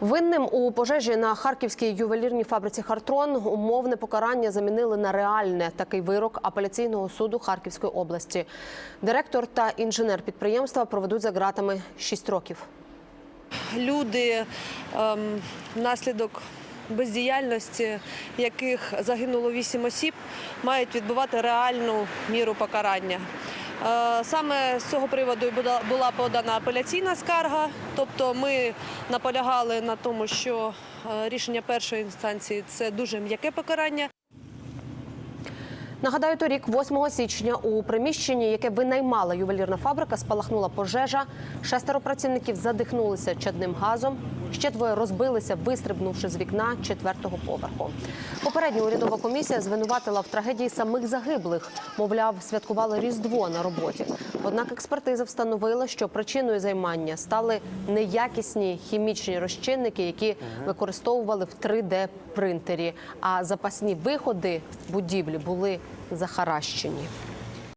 Винним у пожежі на харківській ювелірній фабриці Хартрон умовне покарання замінили на реальне. Такий вирок апеляційного суду Харківської області. Директор та інженер підприємства проведуть за ґратами 6 років. люди ем, внаслідок бездіяльності, яких загинуло вісім осіб, мають відбувати реальну міру покарання. Е, Саме з цього приводу була подана апеляційна скарга. Тобто ми наполягали на тому, що е, рішення першої інстанції це дуже м'яке покарання. Нагадаю, торік, 8 січня, у приміщенні, яке винаймала ювелірна фабрика, спалахнула пожежа. Шестеро працівників задихнулися чадним газом. Ще двоє розбилися, вистрибнувши з вікна четвертого поверху. Попередня урядова комісія звинуватила в трагедії самих загиблих. Мовляв, святкували різдво на роботі. Однак експертиза встановила, що причиною займання стали неякісні хімічні розчинники, які використовували в 3D принтері. А запасні виходи будівлі були захаращені.